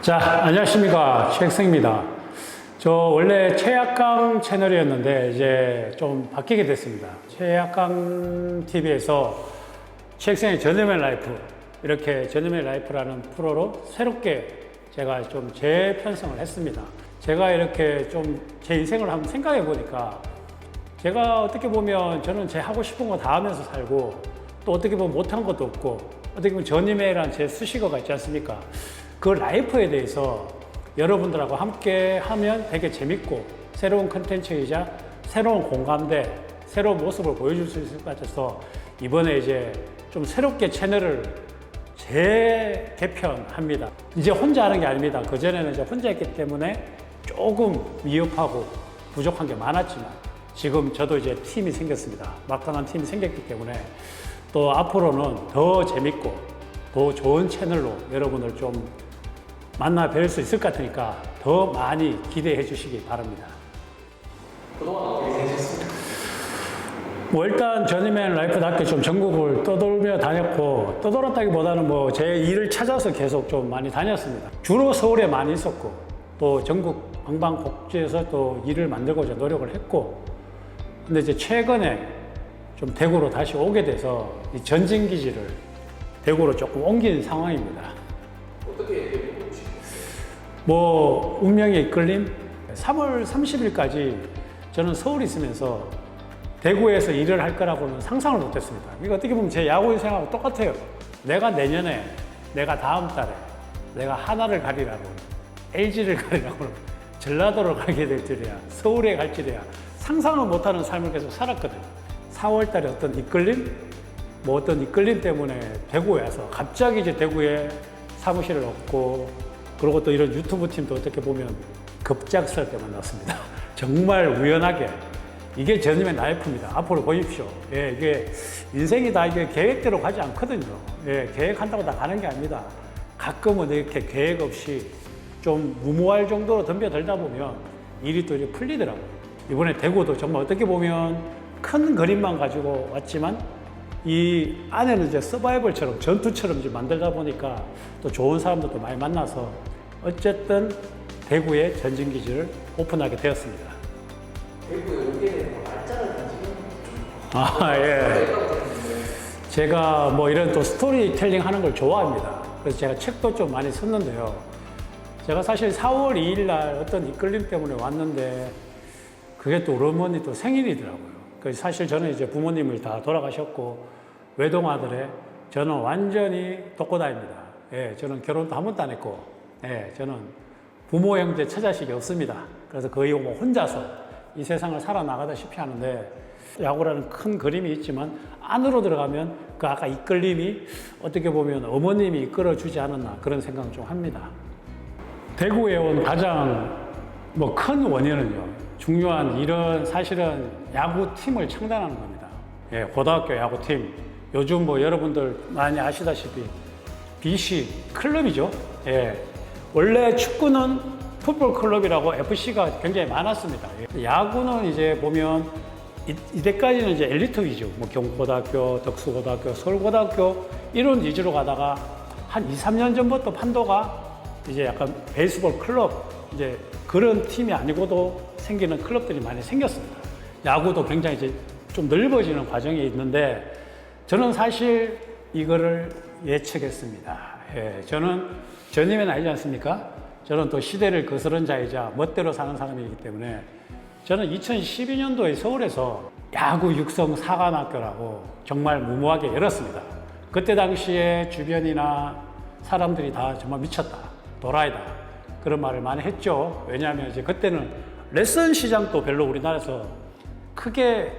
자, 안녕하십니까. 최학생입니다. 저 원래 최약강 채널이었는데 이제 좀 바뀌게 됐습니다. 최약강 TV에서 최학생의 전염의 라이프 이렇게 전염의 라이프라는 프로로 새롭게 제가 좀 재편성을 했습니다. 제가 이렇게 좀 제 인생을 한번 생각해 보니까 제가 어떻게 보면 저는 제 하고 싶은 거 다 하면서 살고 또 어떻게 보면 못한 것도 없고 어떻게 보면 전임회란 제 수식어가 있지 않습니까? 그 라이프에 대해서 여러분들하고 함께 하면 되게 재밌고 새로운 컨텐츠이자 새로운 공감대, 새로운 모습을 보여줄 수 있을 것 같아서 이번에 이제 좀 새롭게 채널을 재개편합니다. 이제 혼자 하는 게 아닙니다. 그전에는 이제 혼자 했기 때문에 조금 위협하고 부족한 게 많았지만 지금 저도 이제 팀이 생겼습니다. 막강한 팀이 생겼기 때문에 또 앞으로는 더 재밌고 더 좋은 채널로 여러분을 좀 만나 뵐 수 있을 것 같으니까 더 많이 기대해 주시기 바랍니다. 그동안 어떻게 되셨습니까? 뭐 일단 전임엔 라이프답게 좀 전국을 떠돌며 다녔고 떠돌았다기보다는 뭐 제 일을 찾아서 계속 좀 많이 다녔습니다. 주로 서울에 많이 있었고 또 전국 방방곡지에서 또 일을 만들고자 노력을 했고 근데 이제 최근에 좀 대구로 다시 오게 돼서 이 전진 기지를 대구로 조금 옮긴 상황입니다. 어떻게? 뭐 운명의 이끌림 3월 30일까지 저는 서울에 있으면서 대구에서 일을 할 거라고는 상상을 못했습니다. 이거 어떻게 보면 제 야구 생각하고 똑같아요. 내가 내년에 내가 다음 달에 내가 하나를 가리라고 LG를 가리라고 전라도를 가게 될 줄이야 서울에 갈 줄이야 상상을 못하는 삶을 계속 살았거든요. 4월 달에 어떤 이끌림 뭐 어떤 이끌림 때문에 대구에 와서 갑자기 이제 대구에 사무실을 얻고 그리고 또 이런 유튜브 팀도 어떻게 보면 급작스럽게 만났습니다. 정말 우연하게 이게 전임의 라이프입니다. 앞으로 보십시오. 예, 이게 인생이 다 이게 계획대로 가지 않거든요. 예, 계획한다고 다 가는 게 아닙니다. 가끔은 이렇게 계획 없이 좀 무모할 정도로 덤벼들다 보면 일이 또 이렇게 풀리더라고요. 이번에 대구도 정말 어떻게 보면 큰 그림만 가지고 왔지만 이 안에는 이제 서바이벌처럼 전투처럼 이제 만들다 보니까 또 좋은 사람들도 많이 만나서 어쨌든 대구의 전진기지를 오픈하게 되었습니다. 대구에 오게 되는 날짜를 가지고 아, 예. 제가 뭐 이런 또 스토리텔링 하는 걸 좋아합니다. 그래서 제가 책도 좀 많이 썼는데요. 제가 사실 4월 2일 날 어떤 이끌림 때문에 왔는데 그게 또 우리 어머니 또 생일이더라고요. 그래서 사실 저는 이제 부모님을 다 돌아가셨고 외동 아들에 저는 완전히 독고다입니다. 예, 저는 결혼도 한 번도 안 했고, 예, 저는 부모 형제 처자식이 없습니다. 그래서 거의 뭐 혼자서 이 세상을 살아나가다시피 하는데 야구라는 큰 그림이 있지만 안으로 들어가면 그 아까 이끌림이 어떻게 보면 어머님이 이끌어주지 않았나 그런 생각을 좀 합니다. 대구에 온 가장 뭐 큰 원인은요. 중요한 이런 사실은 야구팀을 창단하는 겁니다. 예, 고등학교 야구팀. 요즘 뭐 여러분들 많이 아시다시피 BC 클럽이죠. 예. 원래 축구는 풋볼 클럽이라고 FC가 굉장히 많았습니다. 예. 야구는 이제 보면 이, 이때까지는 이제 엘리트 위주, 뭐 경고등학교, 덕수고등학교, 서울고등학교 이런 위주로 가다가 한 2, 3년 전부터 판도가 이제 약간 베이스볼 클럽 이제 그런 팀이 아니고도 생기는 클럽들이 많이 생겼습니다. 야구도 굉장히 이제 좀 넓어지는 과정이 있는데 저는 사실 이거를 예측했습니다. 예, 저는 전임은 아니지 않습니까? 저는 또 시대를 거스른 자이자 멋대로 사는 사람이기 때문에 저는 2012년도에 서울에서 야구 육성 사관학교라고 정말 무모하게 열었습니다. 그때 당시에 주변이나 사람들이 다 정말 미쳤다. 도라이다. 그런 말을 많이 했죠. 왜냐하면 이제 그때는 레슨 시장도 별로 우리나라에서 크게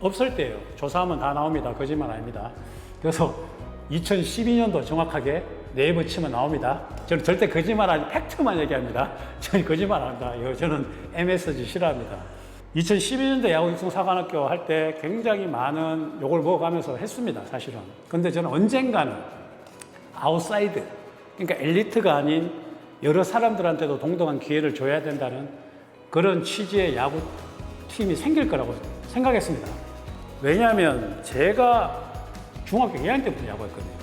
없을 때예요. 조사하면 다 나옵니다. 거짓말 아닙니다. 그래서 2012년도 정확하게 네이버 치면 나옵니다. 저는 절대 거짓말 아니 팩트만 얘기합니다. 저는 거짓말 안 합니다. 이거 저는 MSG 싫어합니다. 2012년도 야구 육성 사관학교 할 때 굉장히 많은 욕을 먹어가면서 했습니다. 사실은. 근데 저는 언젠가는 아웃사이드, 그러니까 엘리트가 아닌 여러 사람들한테도 동등한 기회를 줘야 된다는 그런 취지의 야구 팀이 생길 거라고 생각했습니다. 왜냐하면 제가 중학교 2학년 때부터 야구했거든요.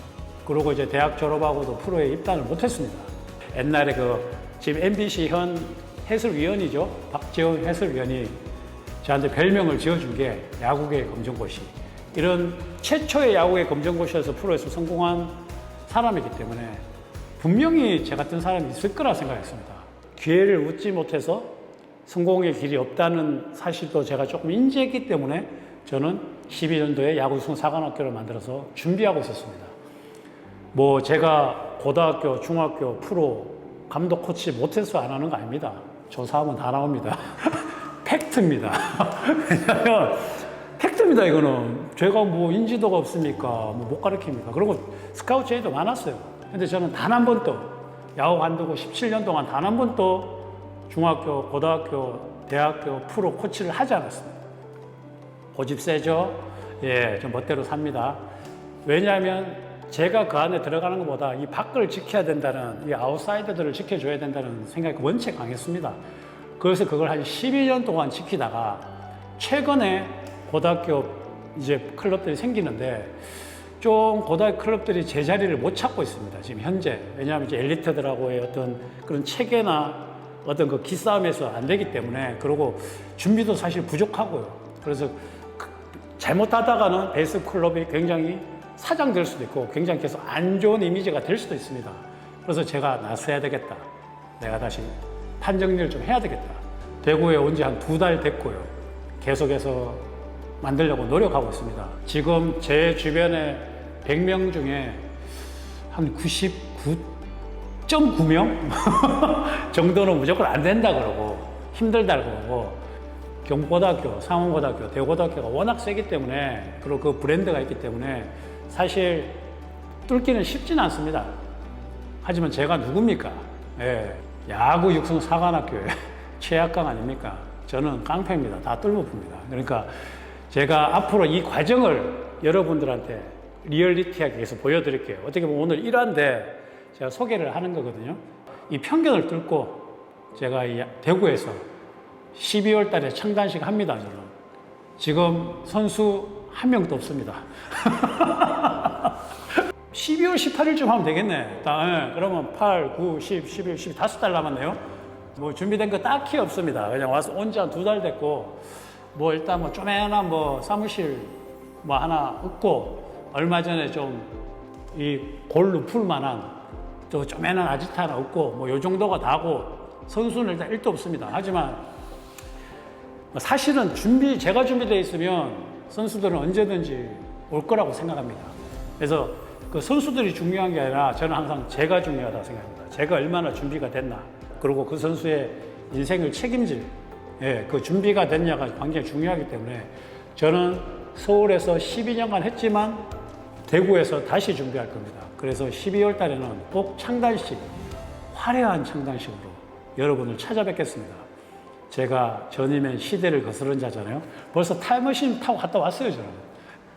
그리고 이제 대학 졸업하고도 프로에 입단을 못했습니다. 옛날에 그 지금 MBC 현 해설위원이죠. 박재원 해설위원이 저한테 별명을 지어준 게 야구계 검정고시. 이런 최초의 야구의 검정고시에서 프로에서 성공한 사람이기 때문에 분명히 제 같은 사람이 있을 거라 생각했습니다. 기회를 얻지 못해서 성공의 길이 없다는 사실도 제가 조금 인지했기 때문에 저는 12년도에 야구 우승 사관학교를 만들어서 준비하고 있었습니다. 뭐 제가 고등학교, 중학교, 프로, 감독, 코치 못해서 안 하는 거 아닙니다. 조사하면 다 나옵니다. 팩트입니다. 왜냐하면 팩트입니다, 이거는. 제가 뭐 인지도가 없습니까? 뭐 못 가르칩니까? 그리고 스카우트 제의도 많았어요. 근데 저는 단 한 번도 야구 관두고 17년 동안 단 한 번도 중학교, 고등학교, 대학교 프로 코치를 하지 않았습니다. 고집 세죠? 예, 좀 멋대로 삽니다. 왜냐하면 제가 그 안에 들어가는 것보다 이 밖을 지켜야 된다는 이 아웃사이더들을 지켜줘야 된다는 생각이 원체 강했습니다. 그래서 그걸 한 12년 동안 지키다가 최근에 고등학교 이제 클럽들이 생기는데 좀 고등학교 클럽들이 제자리를 못 찾고 있습니다. 지금 현재. 왜냐하면 이제 엘리트들하고의 어떤 그런 체계나 어떤 그 기싸움에서 안 되기 때문에 그리고 준비도 사실 부족하고요. 그래서 그- 잘못하다가는 베이스 클럽이 굉장히 사장될 수도 있고 굉장히 계속 안 좋은 이미지가 될 수도 있습니다. 그래서 제가 나서야 되겠다. 내가 다시 판정리를 좀 해야 되겠다. 대구에 온 지 한 두 달 됐고요. 계속해서 만들려고 노력하고 있습니다. 지금 제 주변에 100명 중에 한 99.9명 정도는 무조건 안 된다 그러고 힘들다 그러고 경북고등학교, 상원고등학교, 대고등학교가 워낙 세기 때문에 그리고 그 브랜드가 있기 때문에 사실 뚫기는 쉽지는 않습니다. 하지만 제가 누굽니까? 예, 야구 육성 사관학교의 최약강 아닙니까? 저는 깡패입니다. 다 뚫어봅니다. 그러니까 제가 앞으로 이 과정을 여러분들한테 리얼리티하게 해서 보여드릴게요. 어떻게 보면 오늘 1화인데 제가 소개를 하는 거거든요. 이 편견을 뚫고 제가 이 대구에서 12월 달에 창단식 합니다, 저는. 지금 선수 한 명도 없습니다. 12월 18일쯤 하면 되겠네. 딱, 예. 그러면 8, 9, 10, 11, 12, 다섯 달 남았네요. 뭐 준비된 거 딱히 없습니다. 그냥 와서 온 지 한 두 달 됐고, 뭐 일단 뭐 쪼매난 뭐 사무실 뭐 하나 없고, 얼마 전에 좀 이 골로 풀 만한 또 쪼매난 아지트 하나 없고, 뭐 요 정도가 다고, 선수는 일단 일도 없습니다. 하지만 뭐 사실은 준비, 제가 준비되어 있으면 선수들은 언제든지 올 거라고 생각합니다. 그래서 그 선수들이 중요한 게 아니라 저는 항상 제가 중요하다고 생각합니다. 제가 얼마나 준비가 됐나. 그리고 그 선수의 인생을 책임질, 예, 그 준비가 됐냐가 굉장히 중요하기 때문에 저는 서울에서 12년간 했지만 대구에서 다시 준비할 겁니다. 그래서 12월 달에는 꼭 창단식, 화려한 창단식으로 여러분을 찾아뵙겠습니다. 제가 전임의 시대를 거스른 자잖아요. 벌써 타임머신 타고 갔다 왔어요, 저는.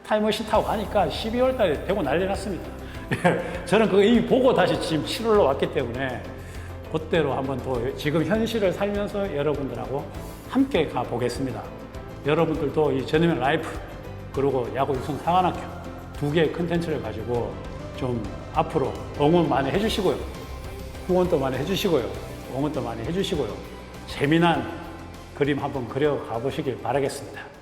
타임머신 타고 가니까 12월 달에 되고 난리 났습니다. 예, 저는 그거 이미 보고 다시 지금 7월로 왔기 때문에 그때로 한번 더 지금 현실을 살면서 여러분들하고 함께 가보겠습니다. 여러분들도 이 전임의 라이프 그리고 야구 육성 상한학교 두 개의 컨텐츠를 가지고 좀 앞으로 응원 많이 해주시고요. 후원도 많이 해주시고요. 응원도 많이 해주시고요. 재미난 그림 한번 그려 가 보시길 바라겠습니다.